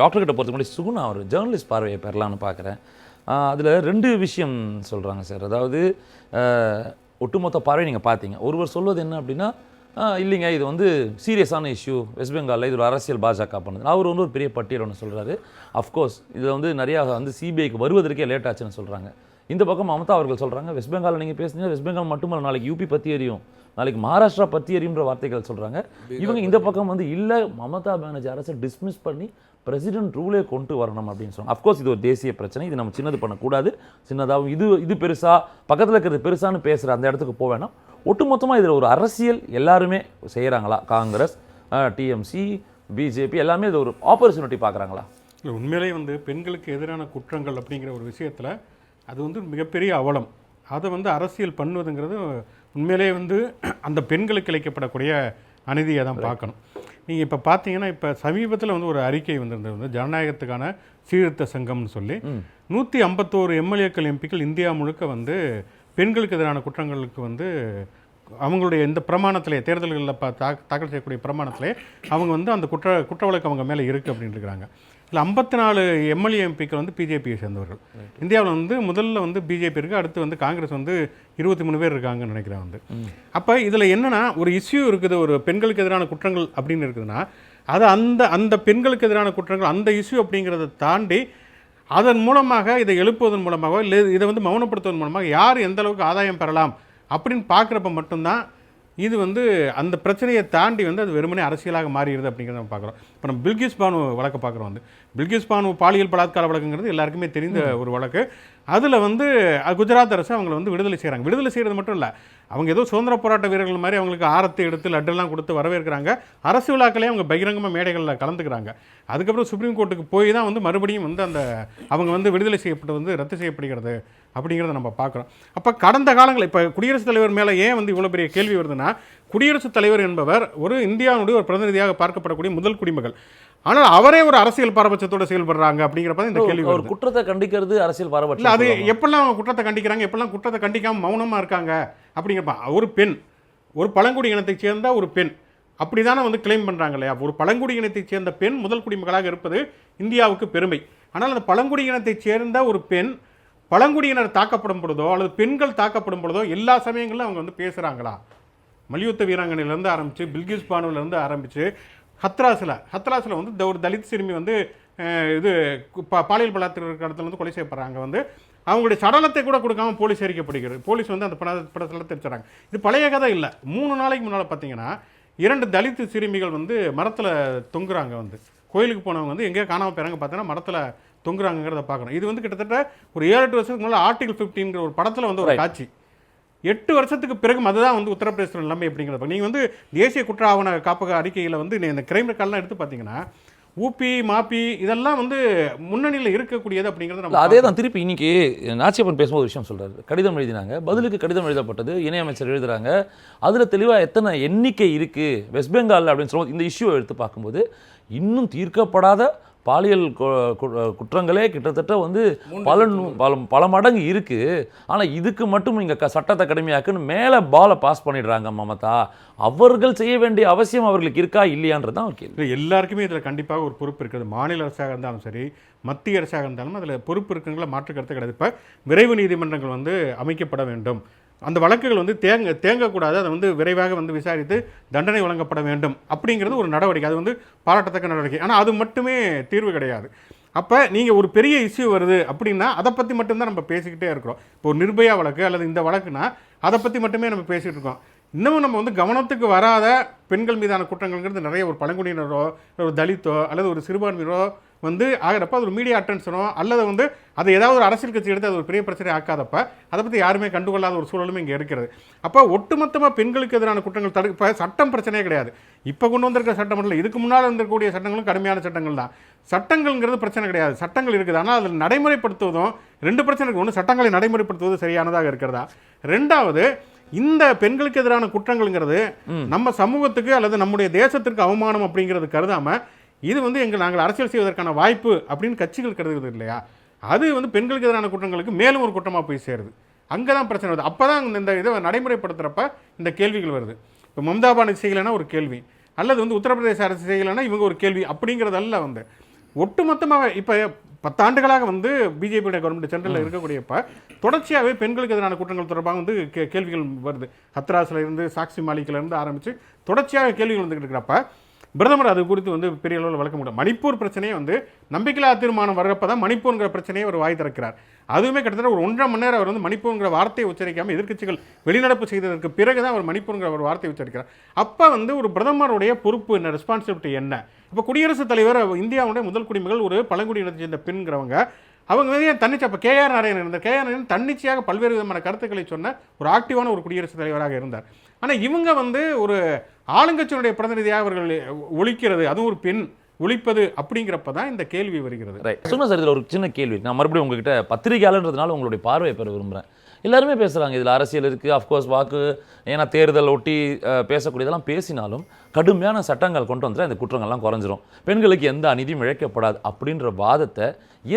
Doctor கிட்ட போகிறதுக்கு முன்னாடி சுகுணா ஒரு ஜேர்னலிஸ்ட் பார்வையை பெறலாம்னு பார்க்குறேன். அதில் ரெண்டு விஷயம் சொல்கிறாங்க சார். அதாவது ஒட்டுமொத்த பார்வை நீங்கள் பார்த்தீங்க. ஒருவர் சொல்வது என்ன அப்படின்னா இல்லைங்க இது வந்து சீரியஸான இஷ்யூ வெஸ்ட் பெங்காலில் இது ஒரு அரசியல் பாஜக பண்ணுது. அவர் வந்து ஒரு பெரிய பட்டியல் ஒன்று சொல்கிறாரு அஃப்கோர்ஸ் இது வந்து நிறையா வந்து சிபிஐக்கு வருவதற்கே லேட் ஆச்சுன்னு சொல்கிறாங்க இந்த பக்கம் மமதா அவர்கள் சொல்கிறாங்க வெஸ்ட் பெங்காலில் நீங்கள் பேசுனீங்க வெஸ்ட் பெங்கால் மட்டுமல்ல நாளைக்கு யூபி பற்றி எரியும். நாளைக்கு மகாராஷ்டிரா பற்றி எரியுன்ற வார்த்தைகள் சொல்கிறாங்க இவங்க இந்த பக்கம் வந்து இல்லை மமதா பானர்ஜி அரசை டிஸ்மிஸ் பண்ணி பிரசிடென்ட் ரூலே கொண்டு வரணும் அப்படின்னு சொன்னாங்க. அஃப்கோர்ஸ் இது ஒரு தேசிய பிரச்சனை. இது நம்ம சின்னது பண்ணக்கூடாது. சின்னதாகவும் இது இது பெருசா பக்கத்தில் இருக்கிறது பெருசான்னு பேசுகிற அந்த இடத்துக்கு போக வேணாம். ஒட்டுமொத்தமாக இதில் ஒரு அரசியல் எல்லாருமே செய்கிறாங்களா காங்கிரஸ் டிஎம்சி பிஜேபி எல்லாமே இது ஒரு ஆப்பர்ச்சுனிட்டி பார்க்குறாங்களா? இல்லை உண்மையிலேயே வந்து பெண்களுக்கு எதிரான குற்றங்கள் அப்படிங்கிற ஒரு விஷயத்தில் அது வந்து மிகப்பெரிய அவலம். அதை வந்து அரசியல் பண்ணுவதுங்கிறது உண்மையிலேயே வந்து அந்த பெண்களுக்கு இழைக்கப்படக்கூடிய அநீதியை தான் பார்க்கணும். நீங்கள் இப்போ பார்த்தீங்கன்னா இப்போ சமீபத்தில் வந்து ஒரு அறிக்கை வந்திருந்தது. வந்து ஜனநாயகத்துக்கான சீர்திருத்த சங்கம்னு சொல்லி. நூற்றி ஐம்பத்தோரு எம்எல்ஏக்கள் எம்பிக்கள் இந்தியா முழுக்க வந்து பெண்களுக்கு எதிரான குற்றங்களுக்கு வந்து அவங்களுடைய இந்த பிரமாணத்திலே தேர்தல்களில் பா தாக்கல் செய்யக்கூடிய பிரமாணத்திலே அவங்க வந்து அந்த குற்ற குற்ற வழக்கு அவங்க மேலே இருக்குது அப்படின்னு இருக்கிறாங்க இல்லை ஐம்பத்தி நாலு எம்எல்ஏ எம்பிக்கள் வந்து பிஜேபியை சேர்ந்தவர்கள். இந்தியாவில் வந்து முதல்ல வந்து பிஜேபி இருக்குது அடுத்து வந்து காங்கிரஸ் வந்து இருபத்தி மூணு பேர் இருக்காங்கன்னு நினைக்கிறேன் வந்து. அப்போ இதில் என்னன்னா ஒரு இஷ்யூ இருக்குது ஒரு பெண்களுக்கு எதிரான குற்றங்கள் அப்படின்னு இருக்குதுன்னா அது அந்த அந்த பெண்களுக்கு எதிரான குற்றங்கள் அந்த இஷ்யூ அப்படிங்கிறத தாண்டி அதன் மூலமாக இதை எழுப்புவதன் மூலமாக இல்லை இதை வந்து மௌனப்படுத்துவதன் மூலமாக யார் எந்த அளவுக்கு ஆதாயம் பெறலாம் அப்படின்னு பார்க்குறப்ப மட்டும்தான் இது வந்து அந்த பிரச்சனையை தாண்டி வந்து அது வெறுமனே அரசியலாக மாறிடுது அப்படிங்கிறத நம்ம பார்க்குறோம். இப்போ நம்ம பில்கிஸ் பானு வழக்கை பார்க்குறோம் வந்து. பில்கிஸ் பானு பாலியல் பலாத்கார வழக்குங்கிறது எல்லாருக்குமே தெரிந்த ஒரு வழக்கு. அதில் வந்து குஜராத் அரசு அவங்களை வந்து விடுதலை செய்கிறாங்க விடுதலை செய்கிறது மட்டும் இல்லை அவங்க ஏதோ சுதந்திர போராட்ட வீரர்கள் மாதிரி அவங்களுக்கு ஆரத்தை எடுத்து லட்டெல்லாம் கொடுத்து வரவேற்கிறாங்க. அரசு விழாக்களே அவங்க பகிரங்கமாக மேடைகளில் கலந்துக்கிறாங்க. அதுக்கப்புறம் சுப்ரீம் கோர்ட்டுக்கு போய் தான் வந்து மறுபடியும் வந்து அந்த அவங்க வந்து விடுதலை செய்யப்பட்டு வந்து ரத்து செய்யப்படுகிறது அப்படிங்கிறத நம்ம பார்க்குறோம். அப்போ கடந்த காலங்கள் இப்போ குடியரசுத் தலைவர் மேலே ஏன் வந்து இவ்வளோ பெரிய கேள்வி வருதுன்னா குடியரசுத் தலைவர் என்பவர் ஒரு இந்தியாவுடைய ஒரு பிரதிநிதியாக பார்க்கப்படக்கூடிய முதல் குடிமகள். ஆனால் அவரே ஒரு அரசியல் பாரபட்சத்தோட செயல்படுறாங்க அப்படிங்கிறப்ப இந்த கேள்வி ஒரு குற்றத்தை கண்டிக்கிறது அரசியல் பாரபட்சம் அது? எப்பெல்லாம் குற்றத்தை கண்டிக்கிறாங்க எப்பெல்லாம் குற்றத்தை கண்டிக்காம மௌனமாக இருக்காங்க அப்படிங்கிறப்ப ஒரு பெண் ஒரு பழங்குடி இனத்தைச் சேர்ந்த ஒரு பெண் அப்படி தானே வந்து கிளைம் பண்ணுறாங்க இல்லையா? ஒரு பழங்குடி இனத்தைச் சேர்ந்த பெண் முதல் குடிமகளாக இருப்பது இந்தியாவுக்கு பெருமை. ஆனால் அந்த பழங்குடி இனத்தைச் சேர்ந்த ஒரு பெண் பழங்குடியினர் தாக்கப்படும் பொழுதோ அல்லது பெண்கள் தாக்கப்படும் பொழுதோ எல்லா சமயங்களிலும் அவங்க வந்து பேசுகிறாங்களா மல்யுத்த வீராங்கனையிலேருந்து ஆரம்பித்து பில்கிஸ் பானுவிலேருந்து ஆரம்பித்து ஹத்ராஸில் ஹத்ராஸில் வந்து ஒரு தலித் சிறுமி வந்து இது பா- பாலியல் பலாத்கார இடத்துல வந்து கொலை செய்யப்படுறாங்க. வந்து அவங்களுடைய சடலத்தை கூட கொடுக்காம போலீஸ் அறிக்கப்படுகிறது போலீஸ் வந்து அந்த பட படத்தில் தெரிச்சுறாங்க இது பழைய கதை இல்லை. மூணு நாளைக்கு முன்னால் பார்த்தீங்கன்னா இரண்டு தலித் சிறுமிகள் வந்து மரத்தில் தொங்குறாங்க வந்து. கோயிலுக்கு போனவங்க வந்து எங்கேயோ காணாமல் போயிறாங்க. பார்த்தீங்கன்னா மரத்தில் தொங்குறாங்கிறத பார்க்குறோம் இது வந்து கிட்டத்தட்ட ஒரு ஏழு எட்டு வருஷத்துக்கு முன்னால் ஆர்டிகல் ஃபிஃப்டிங்கிற ஒரு படத்தில் வந்து ஒரு. காட்சி. எட்டு வருஷத்துக்கு பிறகு அதுதான் வந்து உத்தரப்பிரதேச நிலைமை அப்படிங்கிறத நீங்கள் வந்து தேசிய குற்ற ஆவண காப்பக அறிக்கையில் வந்து இந்த கிரைம் ரெக்கார்ட்லாம் எடுத்து பார்த்தீங்கன்னா ஊபி மாப்பி இதெல்லாம் வந்து முன்னணியில் இருக்கக்கூடியது அப்படிங்கிறத நம்ம அதே தான் திருப்பி இன்னைக்கு நாச்சியப்பன் பேசும்போது ஒரு விஷயம் சொல்றாரு. கடிதம் எழுதினாங்க. பதிலுக்கு கடிதம் எழுதப்பட்டது இணையமைச்சர் எழுதுறாங்க. அதுல தெளிவா எத்தனை எண்ணிக்கை இருக்கு? வெஸ்ட் பெங்கால் அப்படின்னு சொல்லும்போது இந்த இஷ்யூவை எடுத்து பார்க்கும்போது இன்னும் தீர்க்கப்படாத பாலியல் குற்றங்களே கிட்டத்தட்ட வந்து பல பல பல மடங்கு இருக்கு. ஆனால் இதுக்கு மட்டும் இங்கே க- சட்டத்தை கடுமையாக்குன்னு மேலே பாலை பாஸ் பண்ணிடுறாங்க மமதா. அவர்கள் செய்ய வேண்டிய அவசியம் அவர்களுக்கு இருக்கா இல்லையான்றது தான் கேள்வி. இல்லை எல்லாருக்குமே இதில் கண்டிப்பாக ஒரு பொறுப்பு இருக்குது. மாநில அரசாக இருந்தாலும் சரி மத்திய அரசாக இருந்தாலும் அதில் பொறுப்பு இருக்குங்களை மாற்று கருத்து கிடையாது. இப்போ விரைவு நீதிமன்றங்கள் வந்து அமைக்கப்பட வேண்டும். அந்த வழக்குகள் வந்து தேங்க தேங்கக்கூடாது. அதை வந்து விரைவாக வந்து விசாரித்து தண்டனை வழங்கப்பட வேண்டும் அப்படிங்கிறது ஒரு நடவடிக்கை. அது வந்து பாராட்டத்தக்க நடவடிக்கை. ஆனால் அது மட்டுமே தீர்வு கிடையாது. அப்போ நீங்கள் ஒரு பெரிய இஷ்யூ வருது அப்படின்னா அதை பற்றி மட்டும்தான் நம்ம பேசிக்கிட்டே இருக்கிறோம். இப்போ ஒரு நிர்பயா வழக்கு அல்லது இந்த வழக்குனா அதை பற்றி மட்டுமே நம்ம பேசிகிட்டு இருக்கோம். இன்னமும் நம்ம வந்து கவனத்துக்கு வராத பெண்கள் மீதான குற்றங்கள்ங்கிறது நிறைய ஒரு பழங்குடியினரோ ஒரு தலித்தோ அல்லது ஒரு சிறுபான்மையினரோ வந்து ஆகிறப்ப அது ஒரு மீடியா அட்டென்ஷனோ அல்லது வந்து அதை ஏதாவது ஒரு அரசியல் கட்சி எடுத்து அது ஒரு பெரிய பிரச்சனை ஆக்காதப்ப அதை பற்றி யாருமே கண்டுகொள்ளாத ஒரு சூழலும் இங்கே இருக்கிறது. அப்போ ஒட்டுமொத்தமாக பெண்களுக்கு எதிரான குற்றங்கள் தடு இப்போ சட்டம் பிரச்சனையே கிடையாது. இப்போ கொண்டு வந்திருக்க சட்டம் இல்லை இதுக்கு முன்னால் இருந்திருக்கக்கூடிய சட்டங்களும் கடுமையான சட்டங்கள் தான். சட்டங்கள்ங்கிறது பிரச்சனை கிடையாது. சட்டங்கள் இருக்குது. ஆனால் அதில் நடைமுறைப்படுத்துவதும் ரெண்டு பிரச்சனை ஒன்று சட்டங்களை நடைமுறைப்படுத்துவது சரியானதாக இருக்கிறதா? ரெண்டாவது இந்த பெண்களுக்கு எதிரான குற்றங்கள்ங்கிறது நம்ம சமூகத்துக்கு அல்லது நம்முடைய தேசத்திற்கு அவமானம் அப்படிங்கிறது கருதாம இது வந்து எங்கள் நாங்கள் அரசியல் செய்வதற்கான வாய்ப்பு அப்படின்னு கட்சிகள் கருதுகிறது இல்லையா? அது வந்து பெண்களுக்கு எதிரான குற்றங்களுக்கு மேலும் ஒரு குற்றமாக போய் சேருது. அங்கே தான் பிரச்சனை வருது. அப்போ தான் இந்த இதை நடைமுறைப்படுத்துகிறப்ப இந்த கேள்விகள் வருது. இப்போ மம்தா பானர்ஜி செய்யலைன்னா ஒரு கேள்வி. அல்லது வந்து உத்தரப்பிரதேச அரசு செய்யலைன்னா இவங்க ஒரு கேள்வி அப்படிங்கிறதல்ல வந்து. ஒட்டுமொத்தமாக இப்போ பத்தாண்டுகளாக வந்து பிஜேபியுடைய கவர்மெண்ட் சென்ட்ரலில் இருக்கக்கூடியப்ப தொடர்ச்சியாகவே பெண்களுக்கு எதிரான குற்றங்கள் தொடர்பாக வந்து கே கேள்விகள் வருது. ஹத்ராஸ்ல இருந்து சாக்சி மாலிக்ல இருந்து ஆரம்பித்து தொடர்ச்சியாக கேள்விகள் வந்துகிட்டு இருக்கிறப்ப பிரதமர் அது குறித்து வந்து பெரிய அளவில் வழக்க முடியும் மணிப்பூர் பிரச்சனையே வந்து நம்பிக்கையில்லா தீர்மானம் வர்றப்ப தான் மணிப்பூர்ங்கிற பிரச்சனையை அவர் வாய் திறக்கிறார். அதுவுமே கிட்டத்தட்ட ஒரு ஒன்றரை மணி நேரம் அவர் வந்து மணிப்பூர்ங்கிற வார்த்தையை உச்சரிக்காமல் எதிர்க்கட்சிகள் வெளிநடப்பு செய்ததற்கு பிறகு தான் அவர் மணிப்பூர்ங்கிற ஒரு வார்த்தையை உச்சரிக்கிறார். அப்போ வந்து ஒரு பிரதமருடைய பொறுப்பு என்ன? ரெஸ்பான்சிபிலிட்டி என்ன? இப்போ குடியரசுத் தலைவர் இந்தியாவுடைய முதல் குடிமகள் ஒரு பழங்குடியினத்தை சேர்ந்த பெண்கிறவங்க அவங்க வந்து ஏன் தன்னிச்சை அப்போ கேஆர் நாராயணன் இருந்தார். கேஆர் நாராயணன் தன்னிச்சையாக பல்வேறு விதமான கருத்துக்களை சொன்ன ஒரு ஆக்டிவான ஒரு குடியரசுத் தலைவராக இருந்தார். ஆனால் இவங்க வந்து ஒரு ஆளுங்கட்சியினுடைய பிரதிநிதியாக அவர்கள் ஒழிக்கிறது அதுவும் ஒரு பெண் ஒழிப்பது அப்படிங்கிறப்ப தான் இந்த கேள்வி வருகிறது. சும்மா சார் இதில் ஒரு சின்ன கேள்வி. நான் மறுபடியும் உங்ககிட்ட பத்திரிகையாளன்றதுனால உங்களுடைய பார்வையை பெற விரும்புகிறேன் எல்லாருமே பேசுகிறாங்க இதில் அரசியல் இருக்குது அஃப்கோர்ஸ் வாக்கு ஏன்னா தேர்தல் ஒட்டி பேசக்கூடியதெல்லாம் பேசினாலும் கடுமையான சட்டங்கள் கொண்டு வந்துட்டா இந்த குற்றங்கள்லாம் குறைஞ்சிரும். பெண்களுக்கு எந்த அநீதியும் இழைக்கப்படாது அப்படின்ற வாதத்தை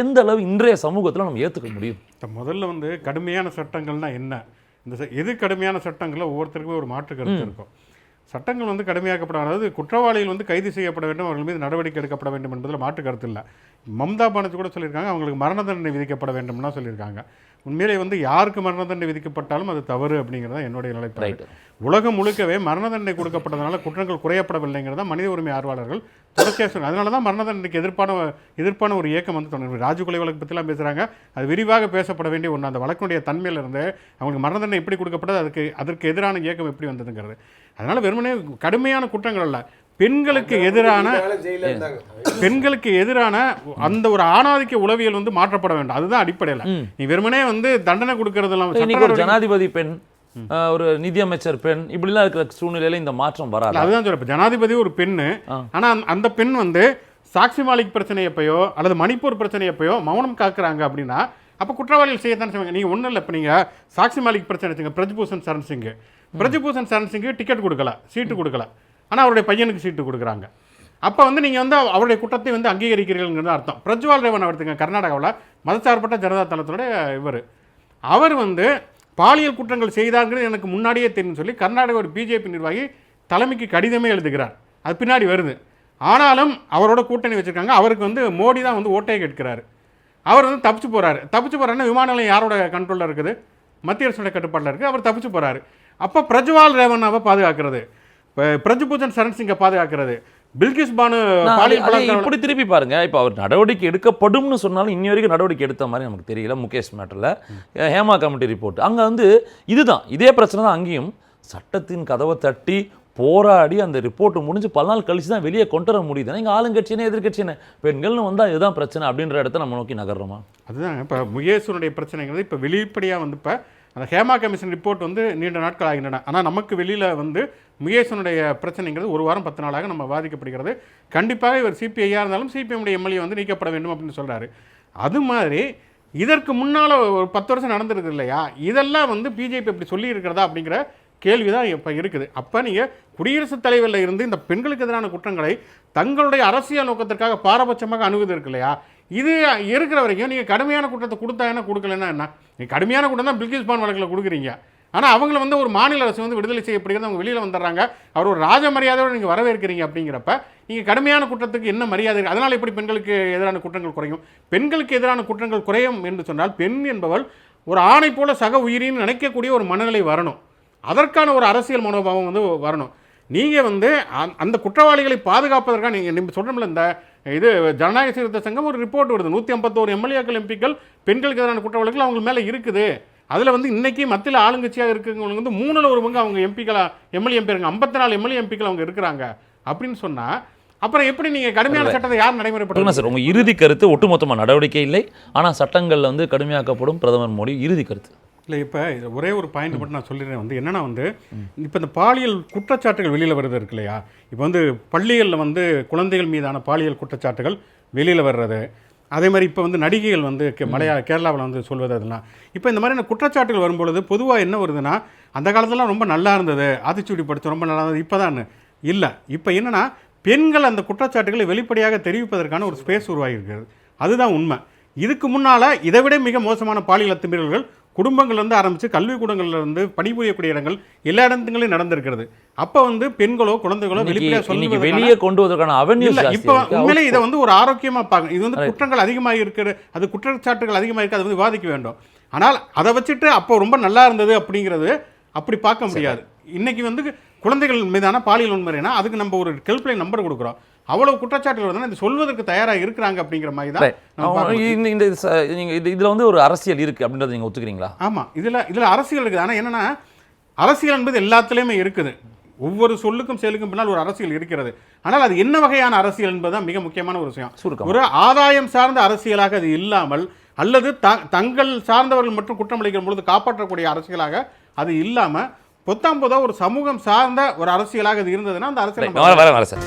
எந்த அளவு இன்றைய சமூகத்தில் நம்ம ஏற்றுக்க முடியும்? முதல்ல வந்து கடுமையான சட்டங்கள்னா என்ன? இந்த எது கடுமையான சட்டங்களோ ஒவ்வொருத்தருக்குமே ஒரு மாற்று கருத்து இருக்கும். சட்டங்கள் வந்து கடுமையாக்கப்பட அதாவது குற்றவாளிகள் வந்து கைது செய்யப்பட வேண்டும் அவர்கள் மீது நடவடிக்கை எடுக்கப்பட வேண்டும் என்பதில் மாற்று கருத்து இல்லை. மம்தா பானர்ஜி கூட சொல்லியிருக்காங்க அவங்களுக்கு மரண தண்டனை விதிக்கப்பட வேண்டும்னா சொல்லியிருக்காங்க. உண்மையிலே வந்து யாருக்கு மரண தண்டனை விதிக்கப்பட்டாலும் அது தவறு அப்படிங்கிறது என்னுடைய நிலைப்பாடு. உலகம் முழுக்கவே மரண தண்டனை கொடுக்கப்பட்டதுனால குற்றங்கள் குறையப்படவில்லைங்கிறத மனித உரிமை ஆர்வலர்கள் தொடர்ச்சியாக சொல்றாங்க அதனால தான் மரண தண்டனைக்கு எதிர்ப்பான எதிர்ப்பான ஒரு இயக்கம் வந்து தொடர்ந்து ராஜு கொலை வழக்கு பற்றிலாம் பேசுகிறாங்க அது விரிவாக பேசப்பட வேண்டிய ஒன்று அந்த வழக்கினுடைய தன்மையில இருந்து அவங்களுக்கு மரண தண்டனை எப்படி கொடுக்கப்பட்டது அதுக்கு அதற்கு எதிரான இயக்கம் எப்படி வந்ததுங்கிறது. அதனால வெறுமனே கடுமையான குற்றங்கள் அல்ல. பெண்களுக்கு எதிரான பெண்களுக்கு எதிரான அந்த ஒரு ஆணாதிக்க உளவியல் வந்து மாற்றப்பட வேண்டும். அதுதான் அடிப்படையில். நீ வெறுமனே வந்து தண்டனை கொடுக்கறதெல்லாம் ஜனாதிபதி பெண் ஒரு நிதியமைச்சர் பெண் இப்படிலாம் இருக்கிற சூழ்நிலையில இந்த மாற்றம் வராது? அதுதான் இப்ப ஜனாதிபதி ஒரு பெண்ணு. ஆனா அந்த- பெண் வந்து சாக்சி மாலிக் பிரச்சனை எப்பயோ அல்லது மணிப்பூர் பிரச்சனை எப்பயோ மௌனம் காக்குறாங்க அப்படின்னா அப்ப குற்றவாளிகள் செய்யத்தான் செய்வாங்க. நீங்க ஒண்ணும் இல்லை இப்போ நீங்க சாக்சி மாலிக் பிரச்சனை வச்சுங்க. பிரஜ்பூஷன் சரண் சிங் பிரஜ்பூஷன் சரண் சிங் டிக்கெட் கொடுக்கல சீட்டு கொடுக்கல. ஆனால் அவருடைய பையனுக்கு சீட்டு கொடுக்குறாங்க. அப்போ வந்து நீங்கள் வந்து அவருடைய குற்றத்தை வந்து அங்கீகரிக்கிறீர்கள் அர்த்தம். பிரஜ்வால் ரேவன் அவர்த்துங்க கர்நாடகாவில் மதச்சார்பற்ற ஜனதா தளத்தினுடைய இவர். அவர் வந்து பாலியல் குற்றங்கள் செய்தாங்கிறது எனக்கு முன்னாடியே தெரியும் சொல்லி கர்நாடக ஒரு பிஜேபி நிர்வாகி தலைமைக்கு கடிதமே எழுதுகிறார். அது பின்னாடி வருது. ஆனாலும் அவரோட கூட்டணி வச்சிருக்காங்க. அவருக்கு வந்து மோடி தான் வந்து ஓட்டையை கேட்கிறார். அவர் வந்து தப்பிச்சு போகிறார் தப்பிச்சு போகிறாருன்னா விமான நிலையம் யாரோட கண்ட்ரோலில் இருக்குது? மத்திய அரசோட கட்டுப்பாட்டில் இருக்குது அவர் தப்பிச்சு போகிறாரு அப்போ பிரஜ்வால் ரேவண்ணாவை பாதுகாக்கிறது. இப்போ சரண் சிங்கை பாதுகாக்கிறது. பில்கிஸ் பானு இப்படி திருப்பி பாருங்க. இப்போ அவர் நடவடிக்கை எடுக்கப்படும்னு சொன்னாலும் இன்னி வரைக்கும் நடவடிக்கை எடுத்த மாதிரி நமக்கு தெரியல முகேஷ் மேட்டரில். Hema committee report. அங்கே வந்து இதுதான். இதே பிரச்சனை தான் அங்கேயும். சட்டத்தின் கதவை தட்டி போராடி அந்த ரிப்போர்ட் முடிஞ்சு பல நாள் கழிச்சு தான் வெளியே கொண்டு வர முடியுது. இங்கே ஆளுங்கட்சினே எதிர்கட்சினே பெண்கள்னு வந்தால் இதுதான் பிரச்சனை அப்படின்ற இடத்த நம்ம நோக்கி நகர்றோமா? அதுதான் இப்போ முகேஷனுடைய பிரச்சனைங்கிறது இப்போ வெளிப்படையாக வந்து இப்போ அந்த ஹேமா கமிஷன் ரிப்போர்ட் வந்து நீண்ட நாட்கள் ஆகின்றன. ஆனால் நமக்கு வெளியில் வந்து முகேசனுடைய பிரச்சனைங்கிறது ஒரு வாரம் பத்து நாளாக நம்ம பாதிக்கப்படுகிறது. கண்டிப்பாக இவர் சிபிஐயாக இருந்தாலும் சிபிஎம்முடைய எம்எல்ஏ வந்து நீக்கப்பட வேண்டும் அப்படின்னு சொல்கிறாரு அது மாதிரி இதற்கு முன்னால் ஒரு பத்து வருஷம் நடந்திருக்கு இல்லையா? இதெல்லாம் வந்து பிஜேபி இப்படி சொல்லியிருக்கிறதா அப்படிங்கிற கேள்வி தான் இப்போ இருக்குது. அப்போ நீங்கள் குடியரசுத் தலைவரில் இருந்து இந்த பெண்களுக்கு எதிரான குற்றங்களை தங்களுடைய அரசியல் நோக்கத்திற்காக பாரபட்சமாக அணுகுது இருக்கு இல்லையா? இது இருக்கிற வரைக்கும் நீங்கள் கடுமையான குற்றத்தை கொடுத்தா என்ன கொடுக்கலன்னா என்ன? நீங்கள் கடுமையான குற்றம் தான் பில்கிஸ் பான் வழக்கில் கொடுக்குறீங்க. ஆனால் அவங்கள வந்து ஒரு மாநில அரசு வந்து விடுதலை செய்யப்படுகிறது அவங்க வெளியில் வந்துடுறாங்க. அவர் ஒரு ராஜ மரியாதையோடு நீங்கள் வரவேற்கிறீங்க அப்படிங்கிறப்ப நீங்கள் கடுமையான குற்றத்துக்கு என்ன மரியாதை அதனால் எப்படி பெண்களுக்கு எதிரான குற்றங்கள் குறையும்? பெண்களுக்கு எதிரான குற்றங்கள் குறையும் என்று சொன்னால் பெண் என்பவள் ஒரு ஆணை போல சக உயிரின்னு நினைக்கக்கூடிய ஒரு மனநிலை வரணும். அதற்கான ஒரு அரசியல் மனோபாவம் வந்து வரணும். நீங்கள் வந்து அந்த- அந்த குற்றவாளிகளை பாதுகாப்பதற்காக நீங்கள் நீங்கள் சொல்கிறோம்ல இந்த இது ஜனநாயக சீர்திருத்த சங்கம் ஒரு ரிப்போர்ட் வருது நூற்றி ஐம்பத்தோரு எம்எல்ஏக்கள் எம்பிக்கள் பெண்களுக்கு எதிரான குற்றவாளிகள் அவங்க மேலே இருக்குது. அதில் வந்து இன்னைக்கு மத்தியில் ஆளுங்கட்சியாக இருக்கிறவங்க வந்து மூணில் ஒரு பங்கு அவங்க எம்பிக்களா எம்எல்ஏ எம்பி ஐம்பத்தி நாலு எம்எல்ஏ எம்பிக்கள் அவங்க இருக்கிறாங்க. அப்படின்னு சொன்னால் அப்புறம் எப்படி நீங்கள் கடுமையான சட்டத்தை யார் நடைமுறைப்படுத்த சொல்லுங்க சார். உங்கள் இறுதி கருத்து ஒட்டுமொத்தமாக நடவடிக்கை இல்லை. ஆனால் சட்டங்கள்ல வந்து கடுமையாக்கப்படும் பிரதமர் மோடி இறுதி கருத்து. இல்லை இப்போ இது ஒரே ஒரு பாயிண்ட் மட்டும் நான் சொல்லிடுறேன். வந்து என்னன்னா வந்து இப்போ இந்த பாலியல் குற்றச்சாட்டுகள் வெளியில் வருது இருக்கு இல்லையா? இப்போ வந்து பள்ளிகளில் வந்து குழந்தைகள் மீதான பாலியல் குற்றச்சாட்டுகள் வெளியில் வர்றது. அதே மாதிரி இப்போ வந்து நடிகைகள் வந்து மலையாள கேரளாவில் வந்து சொல்வது அதெல்லாம். இப்போ இந்த மாதிரியான குற்றச்சாட்டுகள் வரும்பொழுது பொதுவாக என்ன வருதுன்னா அந்த காலத்துலலாம் ரொம்ப நல்லா இருந்தது. ஆத்திச்சூடி படித்து ரொம்ப நல்லா இருந்தது. இப்போ தான் இல்லை. இப்போ என்னன்னா பெண்கள் அந்த குற்றச்சாட்டுகளை வெளிப்படையாக தெரிவிப்பதற்கான ஒரு ஸ்பேஸ் உருவாகி இருக்கிறது அதுதான் உண்மை. இதுக்கு முன்னால் இதை விட மிக மோசமான பாலியல் அத்துமீறல்கள் குடும்பங்கள்ல இருந்து ஆரம்பிச்சு கல்விக்கூடங்கள்ல இருந்து பணிபுரியக்கூடிய இடங்கள் எல்லா இடத்துலையும் நடந்திருக்கிறது. அப்ப வந்து பெண்களோ குழந்தைகளோ இன்னைக்கு வெளிப்படையா இன்னைக்கு சொல்லுவதற்கான வெளியே கொண்டு வருவதற்கான இல்ல இப்ப உண்மையிலே இதை வந்து ஒரு ஆரோக்கியமா பார்க்கணும் இது வந்து. குற்றங்கள் அதிகமாக இருக்கிற அது குற்றச்சாட்டுகள் அதிகமாக இருக்கு அது வந்து விவாதிக்க வேண்டும். ஆனால் அதை வச்சுட்டு அப்போ ரொம்ப நல்லா இருந்தது அப்படிங்கிறது அப்படி பார்க்க முடியாது. இன்னைக்கு வந்து குழந்தைகள் மீதான பாலியல் வன்முறைனா அதுக்கு நம்ம ஒரு ஹெல்ப்லைன் நம்பர் கொடுக்குறோம். அவ்வளவு குற்றச்சாட்டுகள் வந்து இது சொல்வதற்கு தயாரா இருக்கிறாங்க அப்படிங்கிற மாதிரி தான். இந்த இந்த இது இதுல வந்து ஒரு அரசியல் இருக்கு அப்படின்றத நீங்க ஒத்துக்கிறீங்களா? ஆமா. இதுல இதுல அரசியல் இருக்குது. ஆனா என்னன்னா அரசியல் என்பது எல்லாத்துலயுமே இருக்குது. ஒவ்வொரு சொல்லுக்கும் செயலுக்கும் பின்னால் ஒரு அரசியல் இருக்கிறது. ஆனால் அது என்ன வகையான அரசியல் என்பதுதான் மிக முக்கியமான ஒரு விஷயம். ஒரு ஆதாயம் சார்ந்த அரசியலாக அது இல்லாமல் அல்லது த தங்கள் சார்ந்தவர்கள் மட்டும் குற்றம் அளிக்கிற பொழுது காப்பாற்றக்கூடிய அரசியலாக அது இல்லாம பொத்தாம் பொதா ஒரு சமூகம் சார்ந்த ஒரு அரசியலாக இது இருந்ததுன்னா அந்த அரசியல் நம்ம வர வர வர சார்.